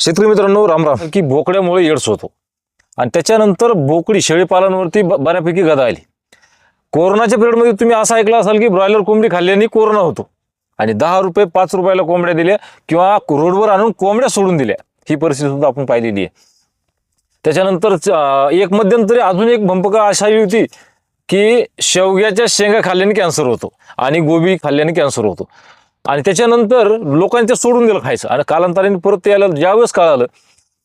शेतकरी मित्रांनो रामराम. की बोकड्यामुळे एड्स होतो. आणि त्याच्यानंतर बोकडी शेळीपालनवरती बऱ्यापैकी गदा आली. कोरोनाच्या पिरियडमध्ये तुम्ही असं ऐकलं असाल की ब्रॉयलर कोंबडी खाल्ल्याने कोरोना होतो. आणि दहा रुपये पाच रुपयाला कोंबड्या दिल्या किंवा रोडवर आणून कोंबड्या सोडून दिल्या. ही परिस्थिती सुद्धा आपण पाहिलेली आहे. त्याच्यानंतर एक मध्यंतरी अजून एक भंपका अशा होती की शेवग्याच्या शेंगा खाल्ल्याने कॅन्सर होतो आणि गोबी खाल्ल्याने कॅन्सर होतो. आणि त्याच्यानंतर लोकांनी ते सोडून दिलं खायचं. आणि कालांतराने परत ते यायला ज्यावेळेस कळालं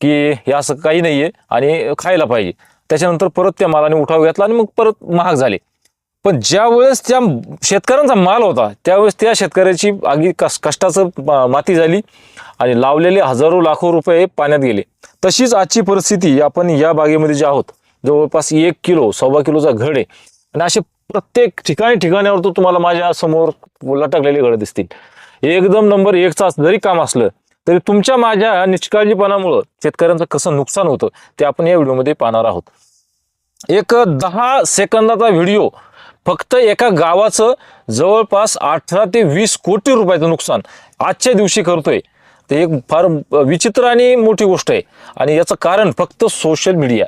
की हे असं काही नाही आहे आणि खायला पाहिजे. त्याच्यानंतर परत त्या मालाने उठाव घेतला आणि मग परत महाग झाले. पण ज्यावेळेस त्या शेतकऱ्यांचा माल होता त्यावेळेस त्या शेतकऱ्याची आगी कस कष्टाचं मा- माती झाली आणि लावलेले हजारो लाखो रुपये पाण्यात गेले. तशीच आजची परिस्थिती आपण या बागेमध्ये जे आहोत जवळपास एक किलो सव्वा किलोचा घड आहे. आणि असे प्रत्येक ठिकाणी ठिकाणावर तो तुम्हाला माझ्यासमोर लटकलेले घड दिसतील. एकदम नंबर एकचा जरी काम असलं तरी तुमच्या माझ्या निष्काळजीपणामुळं शेतकऱ्यांचं कसं नुकसान होतं ते आपण या व्हिडिओमध्ये पाहणार आहोत. एक दहा सेकंदाचा व्हिडिओ फक्त एका गावाचं जवळपास अठरा ते वीस कोटी रुपयाचं नुकसान आजच्या दिवशी करतोय. ते एक फार विचित्र आणि मोठी गोष्ट आहे. आणि याचं कारण फक्त सोशल मीडिया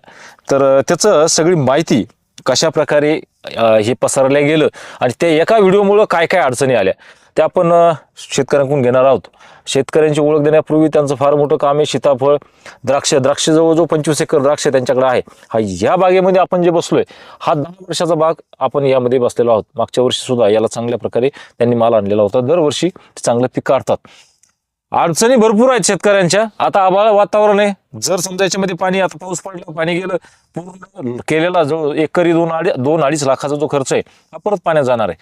तर त्याचं सगळी माहिती कशा प्रकारे हे पसरल्या गेलं. आणि त्या एका व्हिडिओमुळं काय काय अडचणी आल्या त्या आपण शेतकऱ्यांकडून घेणार आहोत. शेतकऱ्यांची ओळख देण्यापूर्वी त्यांचं फार मोठं काम आहे सीताफळ द्राक्ष. द्राक्ष जवळजवळ पंचवीस एकर द्राक्ष त्यांच्याकडे आहे. हा या बागेमध्ये आपण जे बसलोय हा दहा वर्षाचा बाग आपण यामध्ये बसलेलो आहोत. मागच्या वर्षी सुद्धा याला चांगल्या प्रकारे त्यांनी माल आणलेला होता. दरवर्षी ते चांगलं पीक काढतात अडचणी भरपूर आहेत शेतकऱ्यांच्या. आता आभाळ वातावरण आहे. जर समजा याच्यामध्ये पाणी आता पाऊस पडला पाणी गेलं पूर्ण केलेला जो एकरी दोन अडी दोन अडीच लाखाचा जो खर्च आहे हा परत पाण्यात जाणार आहे.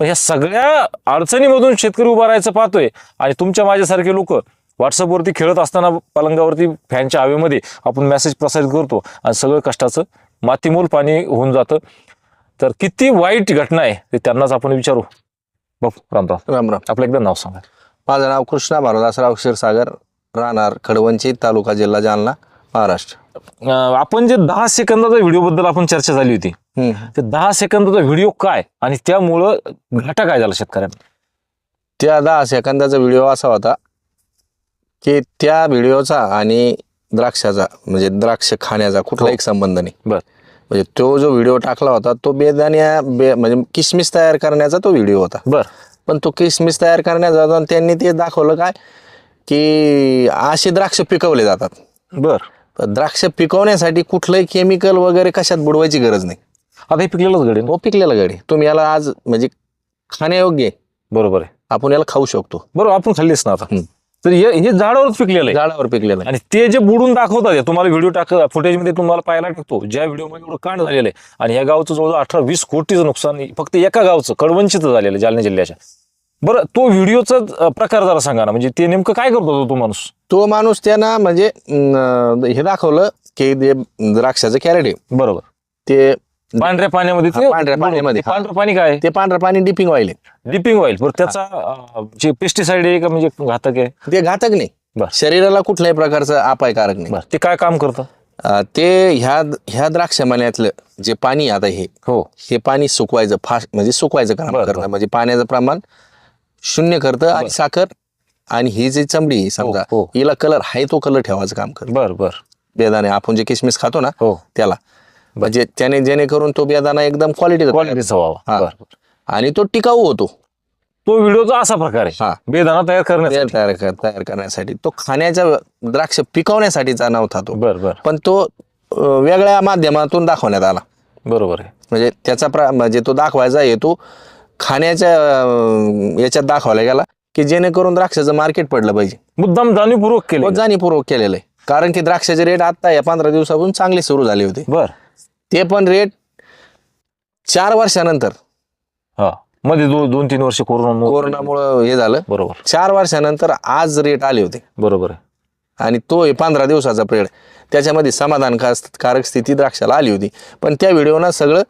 पण ह्या सगळ्या अडचणीमधून शेतकरी उभा राहायचं पाहतोय. आणि तुमच्या माझ्यासारखे लोक व्हॉट्सअपवरती खेळत असताना पलंगावरती फॅनच्या हवेमध्ये आपण मेसेज प्रसारित करतो. आणि सगळं कष्टाचं मातीमोल पाणी होऊन जातं. तर किती वाईट घटना आहे ते त्यांनाच आपण विचारू. बापू रामराम राम राम. आपलं एकदा नाव सांगा. माझं नाव कृष्णा भारदासराव क्षीरसागर राहणार खडवंची तालुका जिल्हा जालना महाराष्ट्र. अं, आपण जे दहा सेकंदाचा व्हिडिओ बद्दल आपण चर्चा झाली होती हम्म. ते दहा सेकंदाचा व्हिडिओ काय आणि त्यामुळं घाटा काय झाला शेतकऱ्यांना? त्या दहा सेकंदाचा व्हिडिओ असा होता की त्या व्हिडिओचा आणि द्राक्षाचा म्हणजे द्राक्ष खाण्याचा कुठला हो. एक संबंध नाही. बर. म्हणजे तो जो व्हिडिओ टाकला होता तो बेदाण्या बे म्हणजे किसमिस तयार करण्याचा तो व्हिडिओ होता. बर. पण तो किसमिस तयार करण्याचा त्यांनी ते दाखवलं काय? की असे द्राक्ष पिकवले जातात. बर. द्राक्ष पिकवण्यासाठी कुठलंही केमिकल वगैरे कशात बुडवायची गरज नाही. आता हे पिकलेलंच घडे हो पिकलेला गडी. तुम्ही याला आज म्हणजे खाण्यायोग्य आहे. बरोबर आहे. आपण याला खाऊ शकतो. बरोबर आपण खाल्लीच ना आता. तर हे हे झाडावरच पिकलेलं आहे. झाडावर पिकलेलं आहे. आणि ते जे बुडून दाखवतात हे, तुम्हाला व्हिडिओ टाक फुटेजमध्ये तुम्हाला पाहायला टाकतो ज्या व्हिडिओमध्ये एवढं कांड झालेलं आहे. आणि या गावचं जवळजवळ अठरा वीस कोटीचं नुकसान फक्त एका गावचं कडवंचीचं झालेलं आहे जालना जिल्ह्याच्या. बरं तो व्हिडिओचा प्रकार जरा सांगा ना. म्हणजे ते नेमकं काय करतो तो माणूस? तो माणूस त्यांना म्हणजे अं, हे दाखवलं की द्राक्षाचं कॅरेट आहे. बरोबर. ते पांढऱ्या पाण्यामध्ये ते हा, पांढऱ्या पाण्यामध्ये, ते पांढरं पाणी काय? ते पांढरं पाणी डिपिंग ऑइल आहे. डिपिंग ऑइल बरं त्याचा अं, जे पेस्टिसाइड आहे का म्हणजे घातक आहे? ते घातक नाही. बर. शरीराला कुठल्याही प्रकारचं अपायकारक नाही. बरं ते काय काम करतं? अं, ते ह्या ह्या द्राक्ष मण्यातलं जे पाणी आता हे हो. हे पाणी सुकवायचं फास्ट म्हणजे सुकवायचं काम बर, करणं. म्हणजे पाण्याचं प्रमाण शून्य करतं आणि साखर आणि ही जी चमडी आहे समजा हो. हिला कलर आहे तो कलर ठेवायचं काम करतं. बर बर. बेदाणे आपण जे किसमिस खातो ना हो. त्याला. म्हणजे त्याने जेणेकरून तो बेदाणा एकदम क्वालिटी क्वालिटीचा व्हावा हा. बरं. आणि तो टिकाऊ होतो. तो व्हिडिओचा असा प्रकार आहे. हा. बेदाना तयार करण्याचा तयार तयार कर- तयार करण्यासाठी. तो खाण्याच्या द्राक्ष पिकवण्यासाठीचा नव्हता तो. बर बर. पण तो अं, वेगळ्या माध्यमातून दाखवण्यात आला. बरोबर आहे. म्हणजे त्याचा प्र म्हणजे तो दाखवायचा हेतू खाण्याच्या अं, याच्यात दाखवला गेला की जेणेकरून द्राक्षाचं मार्केट पडलं पाहिजे. मुद्दाम जाणीवपूर्वक केले तो जाणीवपूर्वक केलेलं आहे. कारण की द्राक्षाचे रेट आता या पंधरा दिवसापासून चांगले सुरू झाले होते. बर. ते पण रेट चार वर्षानंतर. हा. मध्ये दोन दोन तीन वर्ष कोरोना कोरोनामुळं हे झालं. बरोबर. चार वर्षानंतर आज रेट आले होते. बरोबर आहे. आणि तो हे पंधरा दिवसाचा पिरियड त्याच्यामध्ये समाधानकारक स्थिती द्राक्षाला आली होती. पण त्या व्हिडिओनं सगळं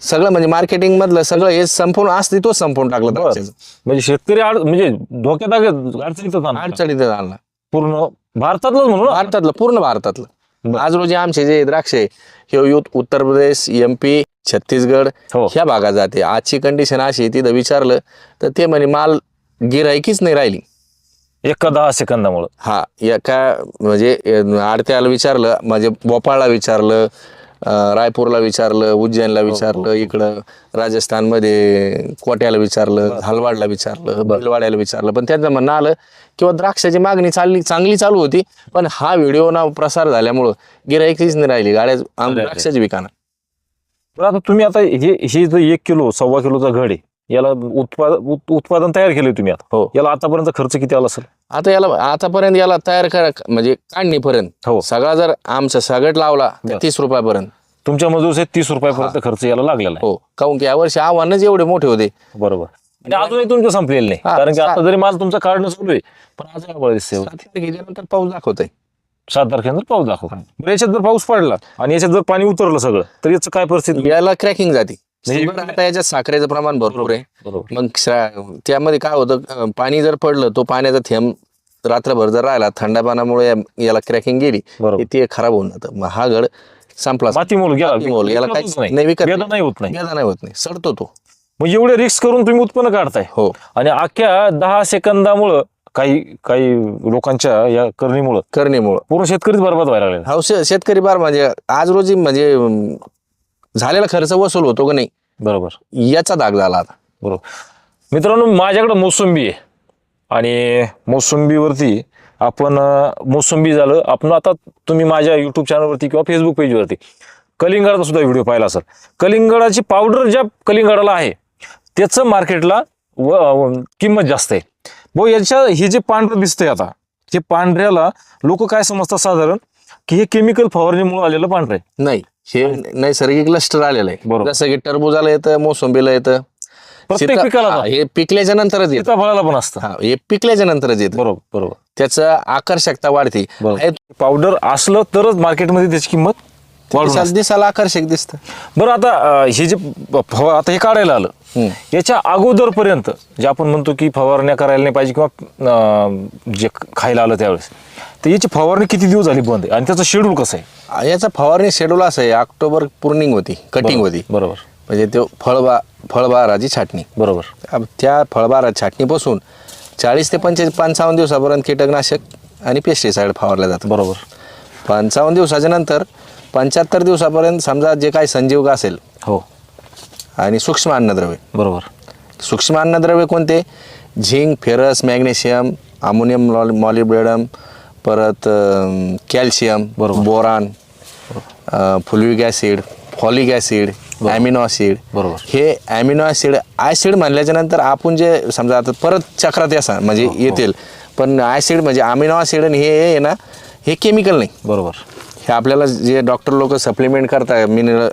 सगळं म्हणजे मार्केटिंग मधलं सगळं हे संपूर्ण अस्तित्व संपून टाकलं द्राक्षाचं. म्हणजे शेतकरी आड म्हणजे धोक्यात आग- अडचणीतच आणला. अडचणीत आणला. पूर्ण भारतातलंच म्हणून? भारतातलं पूर्ण भारतातलं. आज रोजी आमचे जे द्राक्ष आहे हे youth Uttar Pradesh M P Chhattisgarh हो. ह्या भागात जाते. आजची कंडिशन अशी आहे, तिथं विचारलं तर ते म्हणे माल गिरायकीच नाही राहिली. एका दहा सेकंदामुळं. हा एका म्हणजे अं, आडत्याला विचारलं म्हणजे भोपाळला विचारलं रायपूरला विचारलं उज्जैनला विचारलं इकडं राजस्थानमध्ये कोट्याला विचारलं हलवाडला विचारलं बिलवाड्याला विचारलं. पण त्यांचं म्हणणं आलं किंवा द्राक्षाची मागणी चालली चांगली चालू होती पण हा व्हिडिओ ना प्रसार झाल्यामुळं गिराईकच नाही राहिली. गाड्या. द्राक्षाची विकाना. बरं आता तुम्ही आता हे हे जो एक किलो सव्वा किलोचा घड आहे याला उत्पादन उत- उत्पादन तयार केलंय तुम्ही आता. हो. याला आतापर्यंत खर्च किती आला असेल? आता याला आतापर्यंत याला तयार करा म्हणजे काढणीपर्यंत. हो. सगळा जर आमचा सगट लावला तर. तीस रुपयापर्यंत. तुमच्या मजूर तीस रुपयापर्यंत खर्च याला लागलेला आहे. हो. काहून की यावर्षी आव्हानच एवढे मोठे होते. बरोबर. आणि अजूनही तुमचं संपलेलं नाही. हा, कारण की आता जरी माल तुमचा काढणं चालू आहे पण आज आभाळ दिसते सात तारखेच्यानंतर पाऊस दाखवतोय. सात तारखेनंतर पाऊस दाखव बरं याच्यात जर पाऊस पडला आणि याच्यात जर पाणी उतरलं सगळं तर याचं काय परिस्थिती? याला क्रॅकिंग जाते. म्हणजे- शुगर आता याच्यात साखरेचं प्रमाण भरपूर आहे. बरोबर. मग त्यामध्ये काय होतं पाणी जर पडलं तो पाण्याचा थेंब रात्रभर जर राहिला थंडापानामुळे या- याला क्रॅकिंग गेली बरोबर. की ते खराब होऊन जातं. मग हा गड संपला गेला याला विकतच काहीच नाही. विकत नाही. होत नाही. होत नाही. सडतो तो. मग एवढे रिस्क करून तुम्ही उत्पन्न काढताय. हो. आणि अख्ख्या दहा सेकंदामुळं काही काही लोकांच्या या करणीमुळं करणीमुळं. पूर्ण शेतकरीच बरबाद व्हायला लागले हा शे- शेतकरी बार म्हणजे आज रोजी म्हणजे अं, झालेला खर्च वसूल होतो का नाही? बरोबर. याचा दाग झाला आता. बरोबर. मित्रांनो माझ्याकडे मोसंबी आहे. आणि मोसंबीवरती आपण मोसंबी झालं आपण आता तुम्ही माझ्या युट्यूब चॅनलवरती किंवा फेसबुक पेजवरती कलिंगडाचा सुद्धा व्हिडिओ पाहिला असेल. कलिंगडाची पावडर ज्या कलिंगडाला आहे त्याचं मार्केटला व- किंमत जास्त आहे. भाऊ याच्या हे जे पांढरं दिसतंय आता हे पांढऱ्याला लोक काय समजतात साधारण? की हे केमिकल फवारणीमुळे आलेलं पांढरं आहे. नाही हे नैसर्गिक लष्टर आलेलं आहे. बरोबर. जसं की टरबुजाला येतं मोसंबीला येतं. प्रत्येक सीता- पिकाला हा, हे पिकल्याच्या नंतरच येतं. सीताफळाला पण असतं. हा हे पिकल्याच्या नंतरच येतं. बरोबर बरोबर. त्याचं आकर्षकता वाढते. बरोबर. हे पावडर असलं तरच मार्केटमध्ये त्याची किंमत वाढून दिसायला आकर्षक दिसतं? बरं आता अं, हे जे फव- आता हे काढायला आलं. याच्या अगोदरपर्यंत जे आपण म्हणतो की फवारण्या करायला नाही पाहिजे किंवा अं, जे खायला आलं त्यावेळेस तर याची फवारणी किती दिवस झाली बंद आहे? आणि त्याचं शेड्यूल कसं आहे? याचा फवारणी शेड्यूल असं आहे. ऑक्टोबर पूर्णिंग होती कटिंग होती. बरोबर. म्हणजे तो फळबा फळबाराची छाटणी. बरोबर. अब त्या फळबारा छाटणीपासून चाळीस ते पंचेचाळीस पंचावन्न दिवसापर्यंत कीटकनाशक आणि पेस्टिसाइड फवारलं जातं बरोबर. पंचावन्न दिवसाच्या नंतर पंच्याहत्तर दिवसापर्यंत समजा जे काही संजीवक असेल. हो. आणि सूक्ष्म अन्नद्रव्य. बरोबर. सूक्ष्म अन्नद्रव्य कोणते? Zinc ferrous magnesium ammonium molybdenum परत अं, कॅल्शियम बरोबर. Boron fulvic acid folic acid amino acid. बरोबर. हे ॲमिनो ॲसिड ॲसिड म्हणल्याच्या नंतर आपण जे समजा आता परत चक्रात या म्हणजे येतील. पण ॲसिड म्हणजे अमिनो ॲसिड आणि हे आहे ना हे केमिकल नाही. बरोबर. हे आपल्याला जे डॉक्टर लोक सप्लिमेंट करताय मिनरल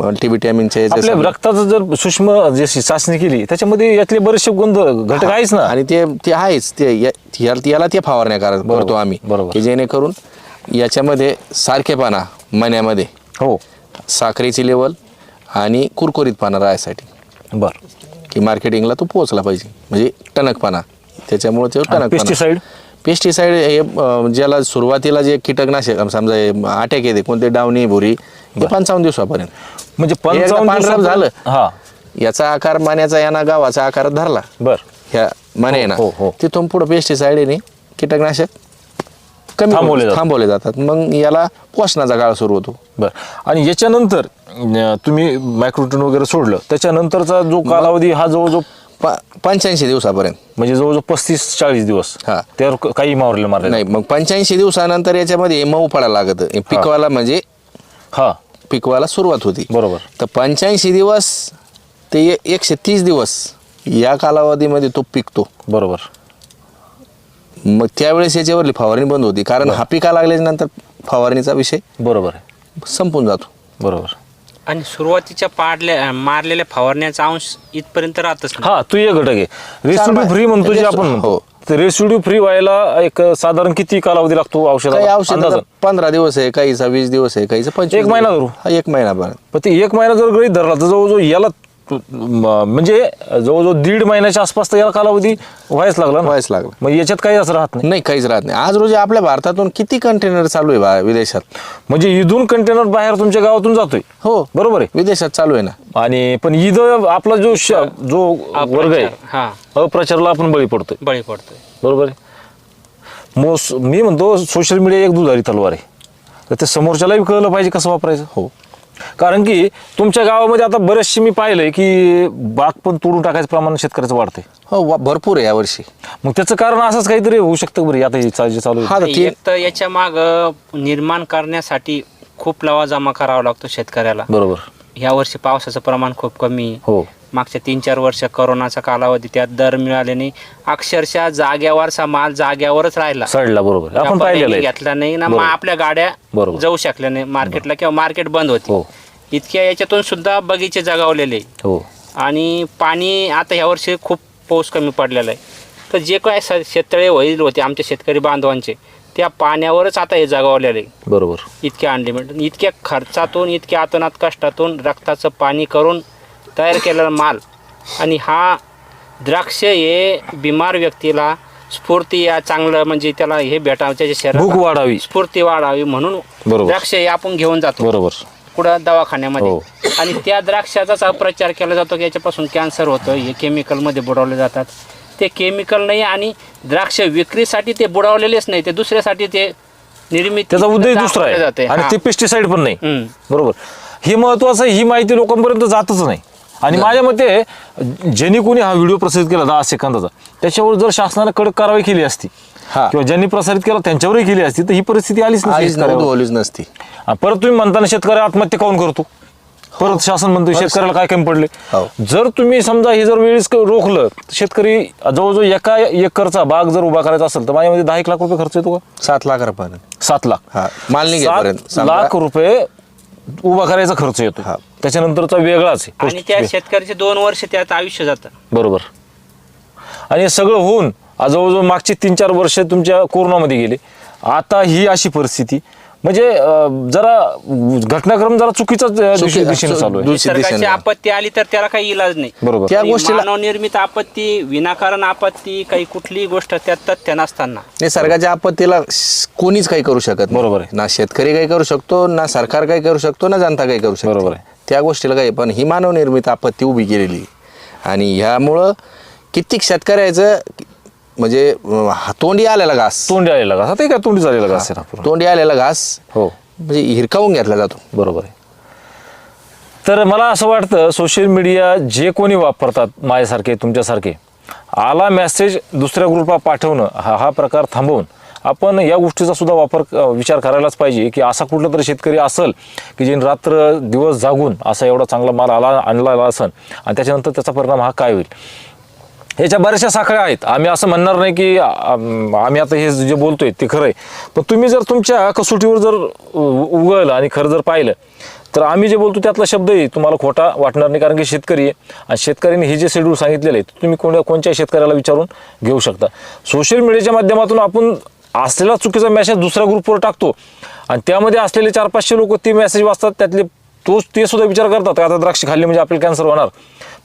मल्टीव्हिटॅमिनचे आपल्या रक्ताचं जर सूक्ष्म जे चाचणी केली त्याच्यामध्ये यातले बरेचसे गुण घटक आहेच ना? आणि ते ते आहेच. ते याला ते फवारण्या करत करतो आम्ही. बरोबर. जेणेकरून याच्यामध्ये सारखेपणा मण्यामध्ये. हो. साखरेची लेवल आणि कुरकुरीतपणा राहायसाठी. बर. की मार्केटिंगला तो पोहोचला पाहिजे. म्हणजे टणकपणा. त्याच्यामुळे ते टणकपणा. पेस्टिसाइड पेस्टिसाइड हे ज्याला सुरुवातीला जे कीटकनाशक समजा हे अटॅक येते कोणते डावणी भुरी हे पंचावन्न दिवसापर्यंत. म्हणजे हे एकदा पंचावन्न पांढरं झालं. हा. याचा आकार मान्याचा यांना गावाचा आकार धरला. बर. ह्या मने ना हो, हो. तिथून पुढे पेस्टिसाइडने कीटकनाशक कमी थांबवले जातात. थांबवले जातात. मग याला पोषणाचा काळ सुरू होतो. बर. आणि याच्यानंतर अं, तुम्ही मायक्रोटून वगैरे सोडलं. त्याच्यानंतरचा जो कालावधी हा जवळजवळ पंच्याऐंशी दिवसापर्यंत. म्हणजे जवळजवळ पस्तीस चाळीस दिवस. हा. त्यावर क- काही मारले मारले नाही मग पंच्याऐंशी दिवसानंतर याच्यामध्ये मऊ पडायला लागत. हे पिकवायला म्हणजे हा. पिकवायला सुरुवात होती. बरोबर. तर पंच्याऐंशी दिवस ते ए- एकशे तीस दिवस या कालावधीमध्ये तो पिकतो. बरोबर. मग त्यावेळेस याच्यावरली फवारणी बंद होती. कारण हा पिका लागल्याच्या नंतर फवारणीचा विषय बरोबर आहे. संपून जातो. बरोबर. आणि सुरुवातीच्या पाडल्या मारलेल्या फवारण्याचा अंश इथपर्यंत राहतच नाही हा तू एक घटक आहे रेसिड्यू फ्री म्हणतो जे आपण म्हणतो हो. ते रेसिड्यू फ्री व्हायला एक साधारण किती कालावधी लागतो काही औषधाला औषध अंदाजानं? पंधरा दिवस आहे काहीचा वीस दिवस आहे काहीचा पंचवीस एक महिना दिवस. धरू. हा एक महिना पण ते एक महिना जर गृहीत धरला तर जवळजवळ याला तु- म- म्हणजे जवळजवळ दीड महिन्याच्या आसपास तर याला कालावधी व्हायच लागला ना? व्हायच लागलं. मग याच्यात काही असं राहत नाही? नाही काहीच राहत नाही. आज रोजी आपल्या भारतातून किती कंटेनर चालू आहे बा विदेशात? म्हणजे इथून कंटेनर बाहेर तुमच्या गावातून जातोय? हो. बरोबर आहे. विदेशात चालू आहे ना. आणि पण ईद आपला जो श- जो वर्ग आहे हा. अप्रचारला आपण बळी पडतोय. बळी पडतोय. बरोबर आहे? मोस मी म्हणतो सोशल मीडिया एक दुधारी तलवार आहे. तर ते समोरच्यालाही कळलं पाहिजे कसं वापरायचं. हो. कारण की तुमच्या गावामध्ये आता बरेचसे मी पाहिलंय की बाग पण तोडून टाकायचं प्रमाण शेतकऱ्याचं वाढतंय. हो वा- भरपूर आहे यावर्षी. मग त्याचं कारण असंच काहीतरी होऊ शकतं बरं आता हे चा- जे चालू आहे. हा तर ती एक तर याच्या माग निर्माण करण्यासाठी खूप लवा जमा करावा लागतो शेतकऱ्याला. बरोबर. ह्या वर्षी पावसाचं प्रमाण खूप कमी आहे. हो. मागच्या तीन चार वर्ष करोनाचा कालावधी त्यात दर मिळाले नाही अक्षरशः जाग्यावरचा माल जाग्यावरच राहिला. सडला बरोबर. आपण व्यापाऱ्यांनी पाहिलेलं आहे. घेतला नाही ना मग. आपल्या गाड्या बरोबर. जाऊ शकल्या नाही मार्केटला किंवा मार्केट बंद होती. हो. इतक्या याच्यातून सुद्धा बगीचे जगावलेले. हो. आणि पाणी आता ह्या वर्षी खूप पाऊस कमी पडलेला आहे. तर जे काय स- शेततळे होईल होते आमच्या शेतकरी बांधवांचे त्या पाण्यावरच आता हे जगावलेलं आहे. बरोबर. इतक्या अनलिमिटेड इतक्या खर्चातून इतक्या आतनात कष्टातून रक्ताचं पाणी करून तयार केलेला माल. आणि हा द्राक्ष हे बिमार व्यक्तीला स्फूर्ती या चांगलं म्हणजे त्याला हे भेटावं त्याच्या भूक वाढावी. स्फूर्ती वाढावी म्हणून बरोबर. द्राक्ष हे आपण घेऊन जातो. बरोबर. कुठं? दवाखान्यामध्ये. हो. आणि त्या द्राक्षाचाच प्रचार केला जातो की याच्यापासून कॅन्सर होतं हे केमिकलमध्ये बुडवले जातात. ते केमिकल नाही आणि द्राक्ष विक्रीसाठी ते बुडवलेलेच नाही ते दुसऱ्यासाठी ते निर्मिती त्याचा उद्देश दुसरा दाखवले आहे. आणि हा. ते पेस्टिसाइड पण नाही. हम्म. बरोबर. ही महत्वाचं आहे, ही माहिती लोकांपर्यंत जातच नाही. आणि माझ्या मते ज्यांनी कोणी हा व्हिडिओ प्रसारित केला दहा सेकंदाचा त्याच्यावर जर शासनाने कडक कारवाई केली असती. किंवा ज्यांनी प्रसारित केला त्यांच्यावरही केली असती तर ही परिस्थिती आलीच ओलीच नसती. परत तुम्ही म्हणताना शेतकरी आत्महत्या काऊन करतो? परत शासन म्हणतो शेतकऱ्याला काय कमी पडले? हो. जर तुम्ही समजा हे जर वेळेस क- रोखलं शेतकरी जवळजवळ एका एकरचा बाग जर उभा करायचा असेल तर माझ्यामध्ये दहा एक लाख रुपये खर्च येतो का? सात लाख रुपयापर्यंत. सात लाख. माल नाही घेपर्यंत सात समजा- लाख रुपये उभा करायचा खर्च येतो. हा. त्याच्यानंतरचा वेगळाच आहे. आणि त्या शेतकऱ्याचे दोन वर्ष त्यात आयुष्य जातं. बरोबर. आणि हे सगळं होऊन आज जवळजवळ मागचे तीन चार वर्ष तुमच्या कोरोनामध्ये गेले. आता ही अशी परिस्थिती म्हणजे अं, जरा घटनाक्रम जरा चुकीचाच अं, चुकी- दिशे- दिशेने चालू आहे दुसरी निसर्गाची दिशेने. आपत्ती आली तर त्याला काही इलाज नाही बरोबर त्या ती गोष्टीला- मानवनिर्मित आपत्ती विनाकारण आपत्ती काही कुठलीही गोष्ट त्यात तथ्य नसताना निसर्गाच्या आपत्तीला श- कोणीच काही करू शकत नाही. बरोबर आहे. ना शेतकरी काही करू शकतो ना सरकार काही करू शकतो ना जनता काही करू शकतो बरोबर आहे. त्या गोष्टीला काही पण ही मानवनिर्मित आपत्ती उभी केलेली आहे. आणि ह्यामुळं कित्येक शेतकऱ्याचं म्हणजे हा- तोंडी आलेला घास. तोंडी आलेला घास. आता काय तोंडी झालेला घास आहे ना पूर्ण. तोंडी आलेला घास. हो. म्हणजे हिरकावून घेतला जातो. बरोबर आहे. तर मला असं वाटतं सोशल मीडिया जे कोणी वापरतात माझ्यासारखे तुमच्यासारखे आला मेसेज दुसऱ्या ग्रुपला पाठवणं हा हा प्रकार थांबवून आपण या गोष्टीचा सुद्धा वापर अ, विचार करायलाच पाहिजे की असा कुठला तरी शेतकरी असेल की जे रात्र दिवस जागून असा एवढा चांगला माल आला आणला असेल आणि त्याच्यानंतर त्याचा परिणाम हा काय होईल? ह्याच्या बऱ्याचशा साखळ्या आहेत. आम्ही असं म्हणणार नाही की आम्ही आता हे जे बोलतोय ते खरं आहे. पण तुम्ही जर तुमच्या कसोटीवर जर उ- आणि खरं जर पाहिलं तर आम्ही जे बोलतो त्यातला शब्दही तुम्हाला खोटा वाटणार नाही कारण की शेतकरी आहे. आणि शेतकऱ्यांनी हे जे शेड्यूल सांगितलेलं आहे तुम्ही कोणत्या कोणत्याही शेतकऱ्याला विचारून घेऊ शकता. सोशल मीडियाच्या माध्यमातून आपण असलेला चुकीचा मेसेज दुसऱ्या ग्रुपवर टाकतो. आणि त्यामध्ये असलेले चार पाचशे लोक ते मेसेज वाचतात त्यातले तोच ते सुद्धा विचार करतात. आता द्राक्ष खाल्ली म्हणजे आपल्याला कॅन्सर होणार.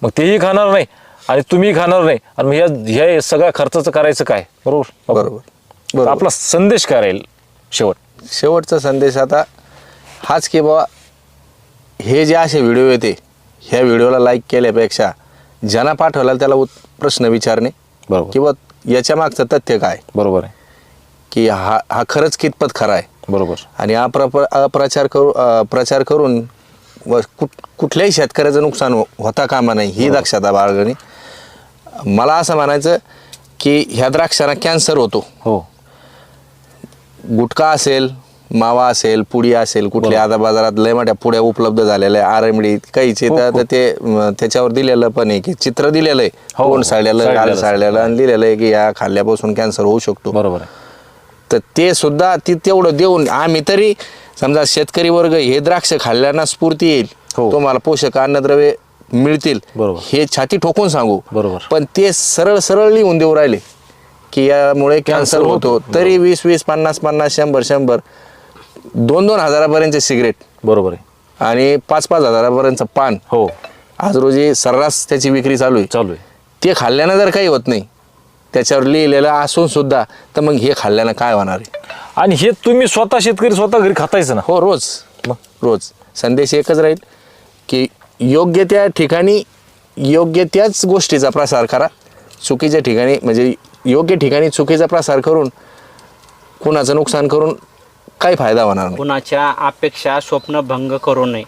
मग तेही खाणार नाही. आणि तुम्ही खाणार नाही. आणि ह्या ह्या सगळ्या खर्चाचं करायचं काय? बरोबर? बरोबर. बरोबर. आपला संदेश काय राहील शेवट? शेवटचा संदेश आता हाच की बाबा हे जे असे व्हिडिओ येते ह्या व्हिडिओला लाईक केल्यापेक्षा ज्यांना पाठवला त्याला प्रश्न विचारणे. बरोबर. किंवा याच्या मागचं तथ्य काय? बरोबर आहे. की हा हा खरंच कितपत खरा आहे? बरोबर. आणि अप्रप अप्रचार करू प्रचार करून व कुठ कुठल्याही शेतकऱ्याचं नुकसान हो- होता कामा नाही ही दक्षता बाळगणे. मला असं म्हणायचं की ह्या द्राक्षांना कॅन्सर होतो. हो. गुटखा असेल मावा असेल पुडी असेल कुठल्या आता बाजारात लय मोठ्या पुड्या उपलब्ध झालेल्या आहे. आरमडी काहीच हो, तर ते म, त्याच्यावर दिलेलं पण आहे की चित्र दिलेलं आहे. हो, कोण हो. साळलेलं गाल साळलेलं. आणि लिहिलेलं आहे की या खाल्ल्यापासून कॅन्सर होऊ शकतो. बरोबर आहे. तर ते सुद्धा ती तेवढं देऊन आम्ही तरी समजा शेतकरी वर्ग हे द्राक्ष खाल्ल्यानं स्फूर्ती येईल. हो. तुम्हाला पोषक अन्नद्रव्ये मिळतील. बरोबर. हे छाती ठोकून सांगू. बरोबर. पण ते सरळ सरळ लिहून देऊ राहिले. की यामुळे कॅन्सर होतो. तरी वीस वीस पन्नास पन्नास शंभर शंभर दोन दोन हजारापर्यंतचे सिगरेट. बरोबर आहे. आणि पाच पाच हजारापर्यंतचं पान. हो. आज रोजी सर्रास त्याची विक्री चालू आहे. चालू आहे. ते खाल्ल्यानं जर काही होत नाही त्याच्यावर लिहिलेलं असून सुद्धा तर मग हे खाल्ल्यानं काय होणार आहे? आणि हे तुम्ही स्वतः शेतकरी स्वतः घरी खातायचं ना? हो रोज. मग? रोज. संदेश एकच राहील की योग्य त्या ठिकाणी योग्य त्याच गोष्टीचा प्रसार करा. चुकीच्या ठिकाणी म्हणजे योग्य ठिकाणी चुकीचा प्रसार करून कुणाचं नुकसान करून काही फायदा होणार नाही. कुणाच्या अपेक्षा स्वप्न भंग करू नये.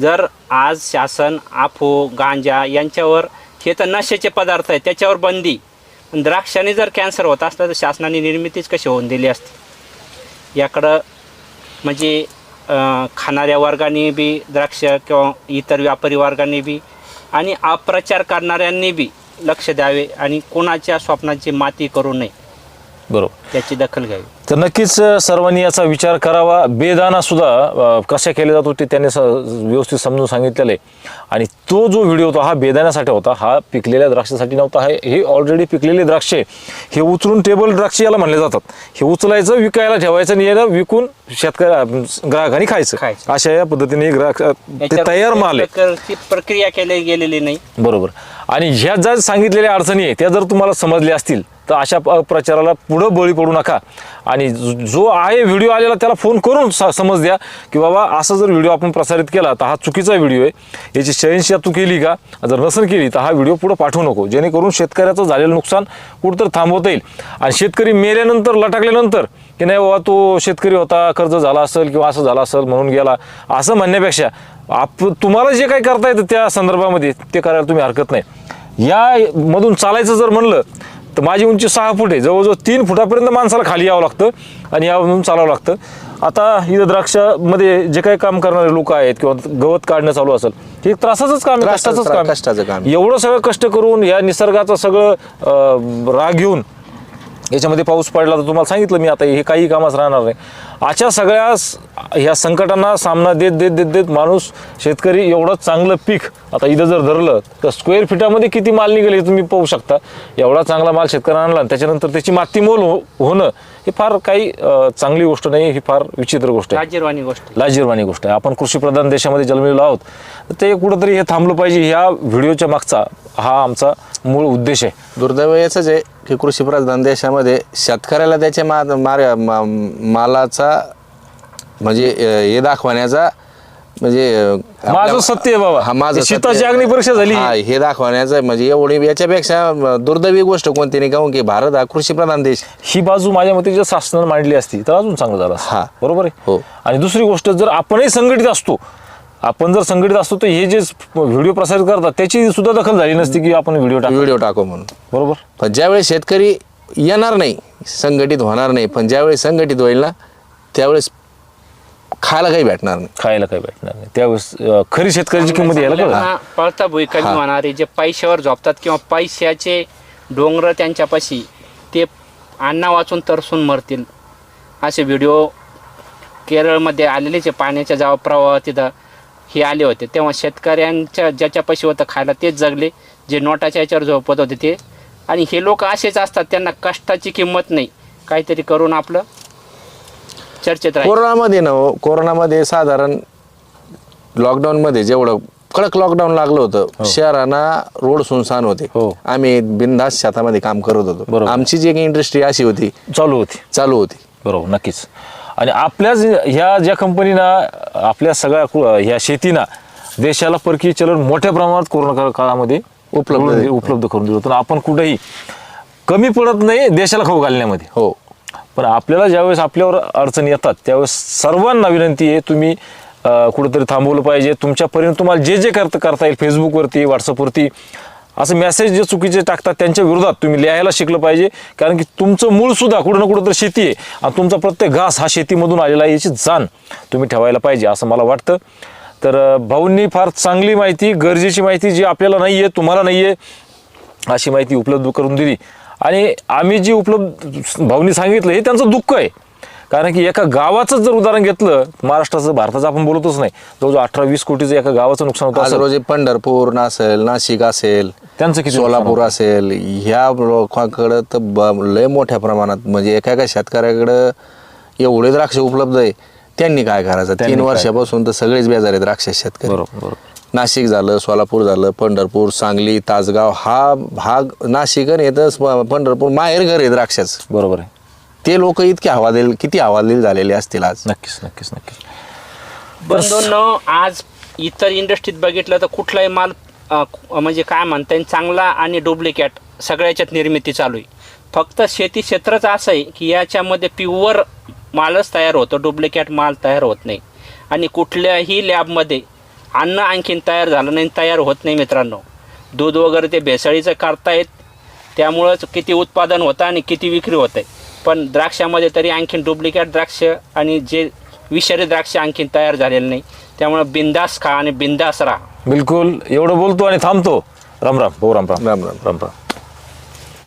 जर आज शासन आफो गांजा यांच्यावर हे तर नशेचे पदार्थ आहे त्याच्यावर बंदी. पण द्राक्षाने जर कॅन्सर होत असलं तर शासनाने निर्मितीच कशी होऊन दिली असती? याकडं म्हणजे खाणाऱ्या वर्गाने बी द्राक्ष किंवा इतर व्यापारी वर्गाने बी आणि अप्रचार करणाऱ्यांनी बी लक्ष द्यावे आणि कोणाच्या स्वप्नाची माती करू नये. बरोबर. त्याची दखल घ्यावी. तर नक्कीच सर्वांनी याचा विचार करावा. बेदाना सुद्धा कशा केले जातो ते त्यांनी स व्यवस्थित समजून सांगितलेलं आहे. आणि तो जो व्हिडिओ होता हा बेदाण्यासाठी होता. हा पिकलेल्या द्राक्षासाठी नव्हता. हे हे ऑलरेडी पिकलेले द्राक्षे हे उचलून टेबल द्राक्षे याला म्हणले जातात. हे उचलायचं विकायला ठेवायचं आणि याला विकून शेतकऱ्या ग्राहकांनी खायचं. अशा या पद्धतीने हे ग्राहक तयार माल आहे. प्रक्रिया केली गेलेली नाही. बरोबर. आणि ह्या ज्या सांगितलेल्या अडचणी आहे त्या जर तुम्हाला समजल्या असतील तर अशा प- प्रचाराला पुढं बळी पडू नका. आणि जो आहे व्हिडिओ आलेला त्याला फोन करून स- समज द्या की बाबा असा जर व्हिडिओ आपण प्रसारित केला तर हा चुकीचा व्हिडिओ आहे. याची शहनशाह तू केली का? जर नसन केली तर हा व्हिडिओ पुढं पाठवू नको. जेणेकरून शेतकऱ्याचं झालेलं नुकसान कुठंतर थांबवता येईल. आणि शेतकरी मेल्यानंतर लटकल्यानंतर की नाही बाबा तो शेतकरी होता कर्ज झाला असेल किंवा असं झालं असेल म्हणून गेला असं म्हणण्यापेक्षा आप तुम्हाला जे काही करता येतं त्या संदर्भामध्ये ते करायला तुम्ही हरकत नाही या मधून चालायचं जर म्हणलं तर माझी उंची सहा फूट आहे जवळजवळ तीन फुटापर्यंत माणसाला खाली यावं लागतं आणि यामधून चालावं लागतं आता इथं द्राक्षामध्ये जे काही काम करणारे लोक आहेत किंवा गवत काढणं चालू असेल हे त्रासाचंच काम कष्टाचंच काम. कष्टाचं काम. एवढं सगळं कष्ट करून या निसर्गाचं सगळं राग घेऊन याच्यामध्ये पाऊस पडला तर तुम्हाला सांगितलं मी आता हे काही कामच राहणार नाही. अशा सगळ्या ह्या संकटांना सामना देत देत देत देत माणूस शेतकरी एवढं चांगलं पीक आता इथं जर धरलं तर स्क्वेअर फिटामध्ये किती माल निघेल हे तुम्ही पाहू शकता. एवढा चांगला माल शेतकऱ्यानं आणला आणि त्याच्यानंतर त्याची माती मोल हो- होणं हे फार काही चांगली गोष्ट नाही ही फार विचित्र गोष्ट आहे. लाजीरवाणी गोष्ट लाजीरवाणी गोष्ट आहे. आपण कृषीप्रधान देशामध्ये जन्मलेलो आहोत. ते कुठंतरी हे थांबलं पाहिजे ह्या व्हिडिओच्या मागचा हा आमचा मूळ उद्देश आहे दुर्दैव याचंच आहे की कृषी प्रधान देशामध्ये शेतकऱ्याला त्याच्या मा मार- मा- मालाचा म्हणजे अं, हे दाखवण्याचा म्हणजे अं, माझं आपल्या- सत्य आहे बाबा हा माझं हे सत्य. अग्निपरीक्षा झाली हा, हे दाखवण्याचं म्हणजे एवढी याच्यापेक्षा अं, दुर्दैवी गोष्ट कोणती नाही काहून की भारत हा कृषी प्रधान देश ही बाजू माझ्या मते जर शासनानं मांडली असती तर अजून चांगलं झालं असतं. हा. बरोबर आहे हो. आणि दुसरी गोष्ट जर आपणही संघटित असतो आपण जर संघटित असतो तर हे जे व्हिडिओ प्रसारित करतात त्याची सुद्धा दखल झाली नसती की आपण व्हिडिओ टाक? व्हिडिओ टाकू म्हणून. बरोबर. पण ज्यावेळेस शेतकरी येणार नाही संघटित होणार नाही पण ज्यावेळेस संघटित होईल ना त्यावेळेस खायला काही भेटणार नाही. खायला काही भेटणार नाही. त्यावेळेस अं, खरी शेतकऱ्याची किंमत यायला पळता भुई कमी होणारे जे पैशावर झोपतात किंवा पैशाचे डोंगर त्यांच्यापाशी ते अण्णा वाचून तरसून मरतील. असे व्हिडिओ केरळमध्ये आलेलेच आहे पाण्याच्या जेव्हा प्रवाह तिथं. हे आले होते. तेव्हा शेतकऱ्यांच्या ज्याच्यापाशी होतं खायला तेच जगले. जे नोटाच्या याच्यावर झोपत होते ते. आणि हे लोक असेच असतात त्यांना कष्टाची किंमत नाही. काहीतरी करून आपलं चर्चेत कोरोनामध्ये ना हो, कोरोनामध्ये साधारण लॉकडाऊनमध्ये जेवढं कडक लॉकडाऊन लागलं होतं शहरांना रोड सुनसान होते. हो. आम्ही बिनधास्त शेतामध्ये काम करत होतो. बरोबर. आमची जी काही इंडस्ट्री अशी होती चालू होती. चालू होती. बरोबर नक्कीच. आणि आपल्याच ह्या ज्या कंपनीना आपल्या सगळ्या ह्या शेतीना देशाला परकीय चलन मोठ्या प्रमाणात कोरोना काळ- काळामध्ये उपलब्ध. उपलब्ध करून दिलं. होतं आपण कुठेही कमी पडत नाही देशाला खाऊ घालण्यामध्ये. हो. पण आपल्याला ज्यावेळेस आपल्यावर अडचणी येतात त्यावेळेस सर्वांना विनंती आहे तुम्ही कुठेतरी थांबवलं पाहिजे. तुमच्यापर्यंत तुम्हाला जे जे करता करता येईल फेसबुकवरती व्हॉट्सअपवरती असं मेसेज जे चुकीचे टाकतात त्यांच्या विरोधात तुम्ही लिहायला शिकलं पाहिजे. कारण की तुमचं मूळसुद्धा कुठं ना कुठं तर शेती आहे. आणि तुमचा प्रत्येक घास हा शेतीमधून आलेला आहे याची जाण तुम्ही ठेवायला पाहिजे असं मला वाटतं. तर भाऊंनी फार चांगली माहिती गरजेची माहिती जी आपल्याला नाही आहे तुम्हाला नाही आहे अशी माहिती उपलब्ध करून दिली. आणि आम्ही जी उपलब्ध भाऊनी सांगितलं हे त्यांचं दुःख आहे. कारण की एका गावाचं जर उदाहरण घेतलं महाराष्ट्राचं भारताचं आपण बोलतच नाही. जवळजवळ अठरा वीस कोटीचं एका गावाचं नुकसान होतं आज. रोजी पंढरपूर असेल नाशिक असेल त्यांचं किती सोलापूर? असेल ह्या लोकांकडं तर ब- लय मोठ्या प्रमाणात म्हणजे एका एका शेतकऱ्याकडं एवढे द्राक्ष उपलब्ध आहे. त्यांनी काय करायचं? तीन? वर्षापासून तर सगळेच बेजार आहेत द्राक्ष शेतकरी. बरोबर बरोबर. नाशिक झालं सोलापूर झालं पंढरपूर सांगली तासगाव हा भाग नाशिक आणि येतं स्व- पंढरपूर माहेर घर आहे द्राक्षाचं. बरोबर आहे. ते लोक इतके हवादेल किती हवादेल झालेले असतील आज? नक्कीच नक्कीच नक्कीच. बंधूंनो आज इतर इंडस्ट्रीत बघितलं तर कुठलाही माल अ, म्हणजे काय म्हणता येईल चांगला आणि डुप्लिकेट सगळ्याच्यात निर्मिती चालू आहे. फक्त शेती क्षेत्रच असं आहे की याच्यामध्ये प्युअर मालच तयार होतो डुप्लिकेट माल तयार होत नाही. आणि कुठल्याही लॅबमध्ये अन्न आणखीन तयार झालं नाही तयार होत नाही मित्रांनो. दूध वगैरे ते भेसळीचं करतायत त्यामुळंच किती उत्पादन होतं आणि किती विक्री होते पण द्राक्षामध्ये तरी आणखीन डुप्लिकेट द्राक्ष आणि जे विषारी द्राक्ष आणखीन तयार झालेले नाही. त्यामुळं बिंदास खा आणि बिंदास राहा. बिलकुल. एवढं बोलतो आणि थांबतो. राम राम. भाऊ राम राम. राम राम. राम राम.